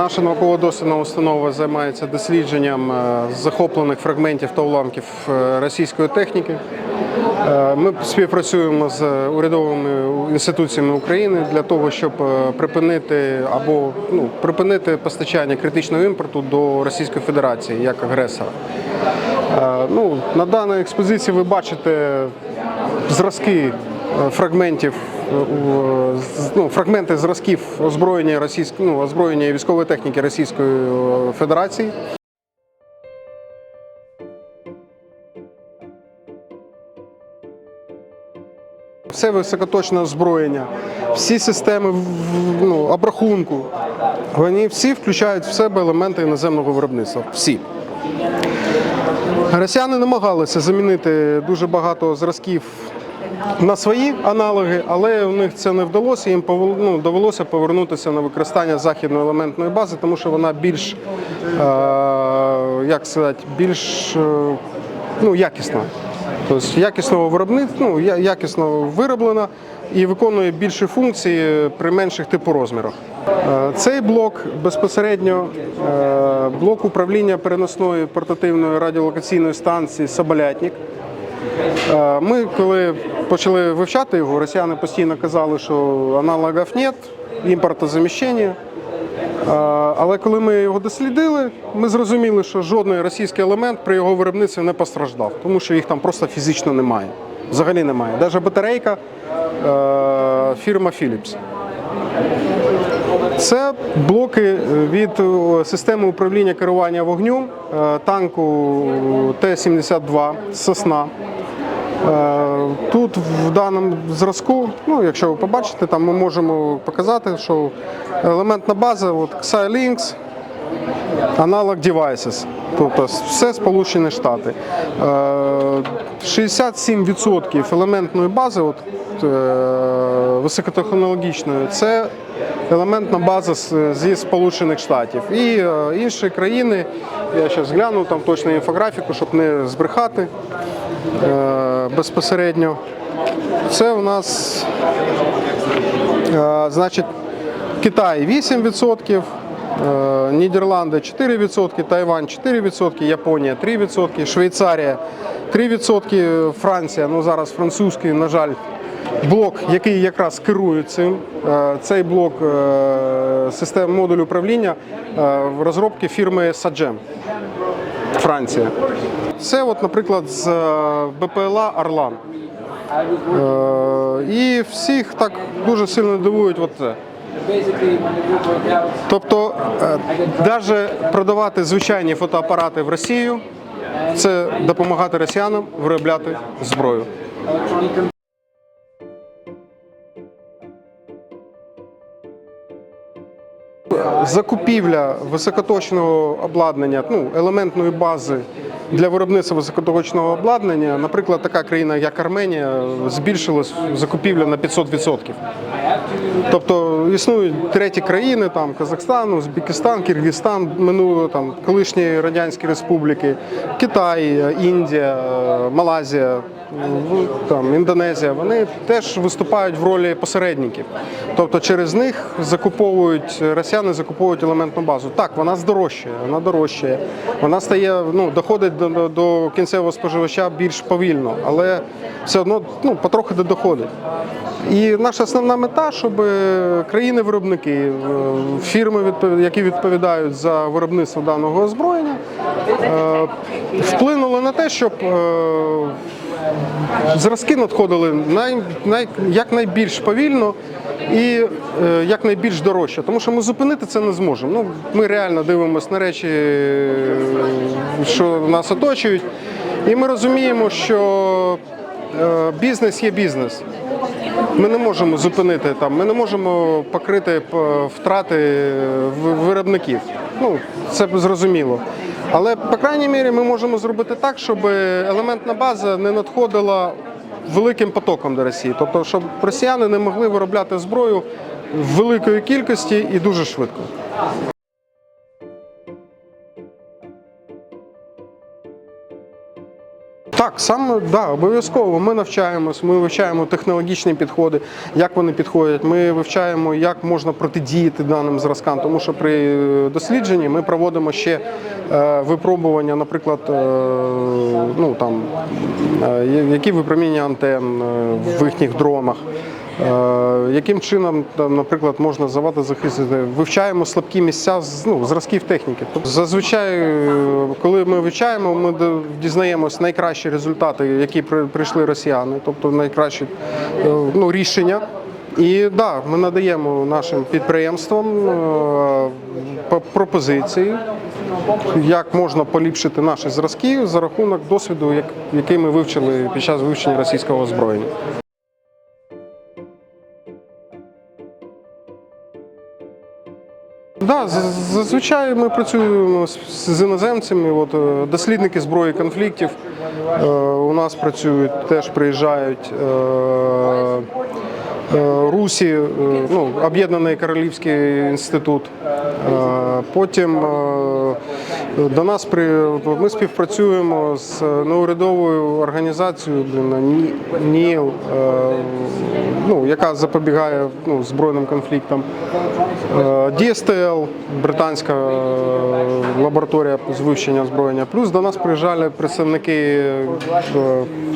Наша науково-дослідна установа займається дослідженням е, захоплених фрагментів та уламків е, російської техніки. Е, Ми співпрацюємо з урядовими інституціями України для того, щоб припинити або ну, припинити постачання критичного імпорту до Російської Федерації як агресора. Ну, на даній експозиції ви бачите зразки фрагментів, ну, фрагменти зразків озброєння російської ну, озброєння військової техніки Російської е, Федерації. Все високоточне озброєння, всі системи ну, обрахунку, вони всі включають в себе елементи іноземного виробництва. Всі. Росіяни намагалися замінити дуже багато зразків на свої аналоги, але у них це не вдалося. Їм ну, довелося повернутися на використання західної елементної бази, тому що вона більш, е, як сказати, більш е, ну, якісна. Тобто якісного виробництва, ну, якісно вироблена і виконує більші функції при менших типу розмірах. Е, Цей блок безпосередньо блок управління переносної портативної радіолокаційної станції Соболятник. Е, Ми, коли почали вивчати його, росіяни постійно казали, що аналогів нет, імпортозаміщення. Е, Але коли ми його дослідили, ми зрозуміли, що жодний російський елемент при його виробництві не постраждав, тому що їх там просто фізично немає. Взагалі немає. Навіть батарейка е, фірма Philips. Це блоки від е, системи управління керування вогню е, танку Т-72 Сосна. Е, Тут в даному зразку, ну якщо ви побачите, там ми можемо показати, що елементна база от Xilinx, аналог Devices, тобто все Сполучені Штати. Е, 67% елементної бази, от, е, високотехнологічної, це елементна база зі Сполучених Штатів. І е, інші країни, я зараз гляну там точно інфографіку, щоб не збрехати е, безпосередньо. Це у нас Е, Значить, Китай 8%, е, Нідерланди 4%, Тайвань 4%, Японія 3%, Швейцарія 3%, Франція, ну зараз французький, на жаль, блок, який якраз керує цим. Е, Цей блок е, систем модуль управління е, в розробці фірми Саджем. Франція. Це, от, наприклад, з БПЛА Орлан. І всіх так дуже сильно дивують от це. Тобто, навіть продавати звичайні фотоапарати в Росію це допомагати росіянам виробляти зброю. Закупівля високоточного обладнання, ну, елементної бази для виробництва високоточного обладнання, наприклад, така країна, як Арменія, збільшилась закупівля на 500%. Тобто існують треті країни, там Казахстан, Узбекистан, Киргизстан, минуло там колишні радянські республіки, Китай, Індія, Малайзія, там Індонезія. Вони теж виступають в ролі посередників. Тобто через них закуповують росіяни, закуповують елементну базу. Так, вона здорожчає, вона дорожчає, вона стає, ну доходить до, до, кінцевого споживача більш повільно, але все одно ну, потрохи до доходить. І наша основна мета, щоб країни-виробники, е, фірми, які відповідають за виробництво даного озброєння, е, вплинули на те, щоб е, зразки надходили най, най, якнайбільш повільно і е, якнайбільш дорожче. Тому що ми зупинити це не зможемо. Ну, ми реально дивимося на речі, е, що нас оточують, і ми розуміємо, що е, бізнес є бізнес. Ми не можемо зупинити там, ми не можемо покрити втрати виробників. Ну, це зрозуміло. Але, по крайній мірі, ми можемо зробити так, щоб елементна база не надходила великим потоком до Росії. Тобто, щоб росіяни не могли виробляти зброю великої кількості і дуже швидко. Так, саме да, обов'язково. Ми навчаємось, ми вивчаємо технологічні підходи, як вони підходять. Ми вивчаємо, як можна протидіяти даним зразкам. Тому що при е, дослідженні ми проводимо ще е, випробування, наприклад, е, ну там які випроміння антенн е, в їхніх дронах. Е, Яким чином, там, наприклад, можна завади захистити? Вивчаємо слабкі місця з ну, зразків техніки. Зазвичай, е, коли ми вивчаємо, ми дізнаємось найкращі результати, які при- прийшли росіяни, тобто найкращі е, ну, рішення. І да, ми надаємо нашим підприємствам пропозиції, як можна поліпшити наші зразки за рахунок досвіду, як- який ми вивчили під час вивчення російського озброєння. Да, зазвичай ми працюємо з, іноземцями. От, е, дослідники зброї конфліктів е, у нас працюють, теж приїжджають. Е, е, Русі, е, ну, Об'єднаний Королівський інститут. Потім до нас при ми співпрацюємо з неурядовою організацією блін, Ні- НІЛ, е, ну, яка запобігає ну, збройним конфліктам. Е, DSTL, британська е, лабораторія з вивчення озброєння. Плюс до нас приїжджали представники е,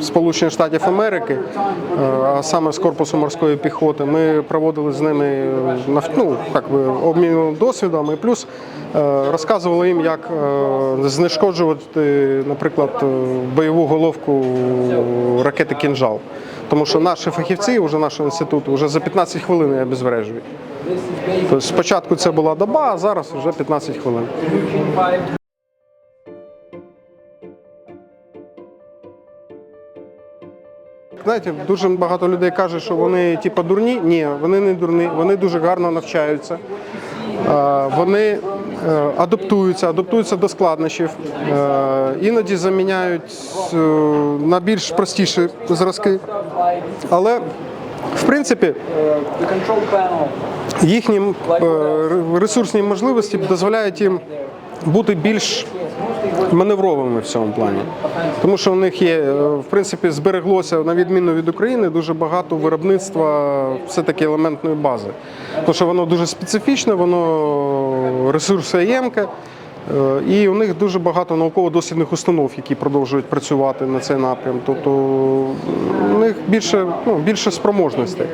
Сполучених Штатів Америки, е, а саме з корпусу морської піхоти. Ми проводили з ними е, ну, як би, обмін досвідом і плюс розказували їм, як знешкоджувати, наприклад, бойову головку ракети Кінжал. Тому що наші фахівці, вже нашого інституту, вже за 15 хвилин обезврежують. Тобто спочатку це була доба, а зараз вже 15 хвилин. Знаєте, дуже багато людей каже, що вони типу, дурні. Ні, вони не дурні, вони дуже гарно навчаються. Вони адаптуються, адаптуються до складнощів, е, іноді заміняють е, на більш простіші зразки. Але в принципі їхні е, ресурсні можливості дозволяють їм бути більш маневровими в цьому плані. Тому що у них є, е, в принципі, збереглося, на відміну від України, дуже багато виробництва все-таки елементної бази. Тому що воно дуже специфічне, воно ресурсоємке. Е, І у них дуже багато науково-дослідних установ, які продовжують працювати на цей напрям. Тобто у них більше, ну, більше спроможностей.